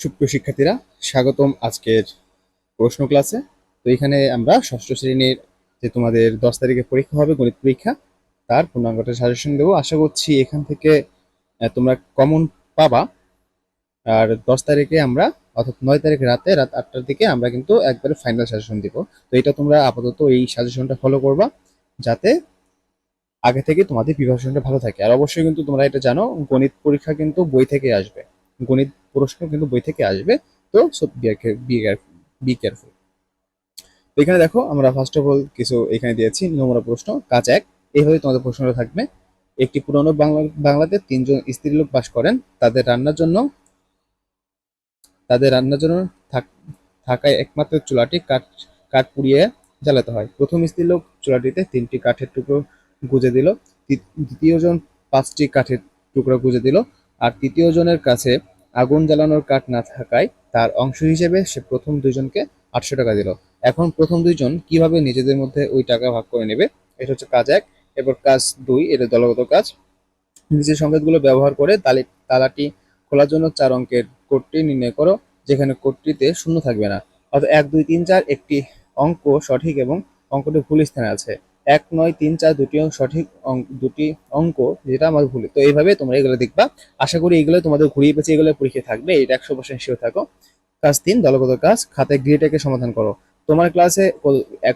সুপ্রিয় শিক্ষার্থীরা, স্বাগতম আজকের প্রশ্ন ক্লাসে। তো এখানে আমরা ষষ্ঠ শ্রেণির যে তোমাদের দশ তারিখে পরীক্ষা হবে, গণিত পরীক্ষা, তার পূর্ণাঙ্গটা সাজেশন দেবো। আশা করছি এখান থেকে তোমরা কমন পাবা। আর দশ তারিখে আমরা, অর্থাৎ নয় তারিখ রাতে, রাত আটটার দিকে আমরা কিন্তু একবারে ফাইনাল সাজেশন দিব। তো এটা তোমরা আপাতত এই সাজেশনটা ফলো করবা, যাতে আগে থেকে তোমাদের প্রিপারেশনটা ভালো থাকে। আর অবশ্যই কিন্তু তোমরা এটা জানো, গণিত পরীক্ষা কিন্তু বই থেকে আসবে। গণিত প্রশ্ন কিন্তু বই থেকে আসবে। তো বি কেয়ারফুল এখানে দেখো, আমরা ফার্স্ট অফ অল কিছু এখানে দিয়েছি, নমুনা প্রশ্ন, কাজ এক। এইভাবে তোমাদের প্রশ্নটা থাকবে। একটি পুরনো বাংলা, বাংলাতে তিনজন স্ত্রীলোক বাস করেন। তাদের রান্নার জন্য, তাদের রান্নার জন্য থাক- থাকায় একমাত্র চুলাটি কাঠ কাঠ পুড়িয়ে জ্বালাতে হয়। প্রথম স্ত্রীলোক চুলাটিতে তিনটি কাঠের টুকরো গুজে দিল। দ্বি- দ্বিতীয় জন পাঁচটি কাঠের টুকরো গুজে দিল। আর তৃতীয় জনের কাছে আগুন জ্বালানোর কাঠ না থাকায় তার অংশ হিসেবে সে প্রথম দুইজনকে আটশো টাকা দিল। এখন প্রথম দুইজন কীভাবে নিজেদের মধ্যে ওই টাকা ভাগ করে নেবে, এটা হচ্ছে কাজ এক। এরপর কাজ দুই, এটা দলগত কাজ। নিচের সংকেতগুলো ব্যবহার করে তালি, তালাটি খোলার জন্য চার অঙ্কের কোডটি নির্ণয় করো, যেখানে কোডটিতে শূন্য থাকবে না। অর্থাৎ এক, দুই, তিন, চার একটি অঙ্ক সঠিক এবং অঙ্কটি ভুল স্থানে আছে। এক নয় তিন চার দুটি অঙ্ক সঠিক দুটি অঙ্ক যেটা আমাদের ভুল। তো এইভাবে তোমরা এগুলো দেখবা। আশা করি এগুলো তোমাদের ঘুরিয়ে পেঁচিয়ে এগুলো পরীক্ষা থাকবে। এটা একশো পার্সেন্ট শিওর থাকো। কাজ তিন, দলগত কাজ। খাতায় গ্রিডেকে সমাধান করো। তোমার ক্লাসে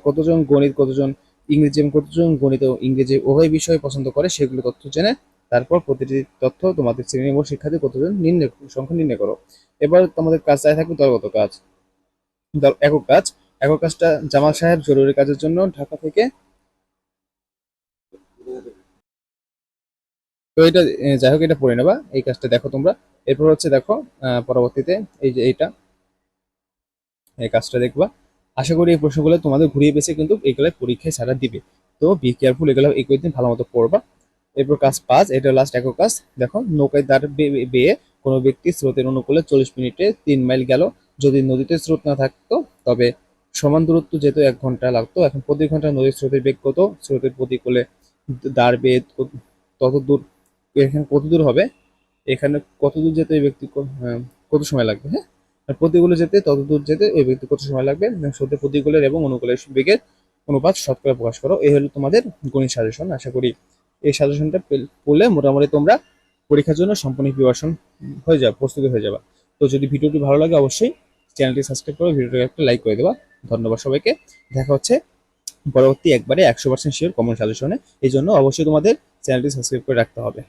কতজন গণিত কতজন, ইংরেজি এবং কতজন, গণিত ও ইংরেজি উভয় বিষয় পছন্দ করে, সেগুলো তথ্য জেনে তারপর প্রতিটি তথ্য তোমাদের শ্রেণি ও শিক্ষার্থী কতজন নির্ণয় সংখ্যা নির্ণয় করো। এবার তোমাদের কাজ চাই থাকবে দলগত কাজ। একক কাজ। একক কাজটা জামাল সাহেব জরুরি কাজের জন্য ঢাকা থেকে তো এটা যাই হোক এটা পড়ে নেবা, এই কাজটা দেখো তোমরা। এরপর হচ্ছে দেখো পরবর্তীতে এই যে এইটা, এই কাজটা দেখবা। আশা করি এই প্রশ্নগুলো তোমাদের ঘুরিয়ে পেয়েছে, কিন্তু এগুলো পরীক্ষায় ছাড়া দিবে। তো বি কেয়ারফুল এগুলো এই কয়েকদিন ভালো মতো পড়বা। এরপর কাজ পাঁচ, এটা লাস্ট একক কাজ। দেখো, নৌকায় বে- বেয়ে কোনো ব্যক্তি স্রোতের অনুকূলে চল্লিশ মিনিটে তিন মাইল গেল। যদি নদীতে স্রোত না থাকতো, তবে সমান দূরত্ব যেত এক ঘণ্টা লাগতো। এখন প্রতি ঘণ্টা নদীর স্রোতের বেগ কত? স্রোতের প্রতিকূলে দাঁড় বেয়ে তত দূর এখানে কত দূর হবে? এখানে কত দূর যেতে ওই ব্যক্তি ক- কত সময় লাগবে হ্যাঁ? প্রতিকূলে যেতে, তত দূর যেতে ওই ব্যক্তি কত সময় লাগবে? সত্যি প্রতিকূলের এবং অনুকূলের বেগের অনুপাত শতকরা প্রকাশ করো। এই হলো তোমাদের গণিত সাজেশন। আশা করি এই সাজেশনটা পড়লে মোটামুটি তোমরা পরীক্ষার জন্য সম্পূর্ণ প্রিপারেশন হয়ে যাবে, প্রস্তুতি হয়ে যাবে। তো যদি ভিডিওটি ভালো লাগে, অবশ্যই চ্যানেলটি সাবস্ক্রাইব করে ভিডিওটাকে একটা লাইক করে দেবা। ধন্যবাদ সবাইকে। দেখা হচ্ছে পরবর্তী একবারে একশো পার্সেন্ট শিওর কমন সাজেশনে এই জন্য অবশ্যই তোমাদের চ্যানেলটি সাবস্ক্রাইব করে রাখতে হবে।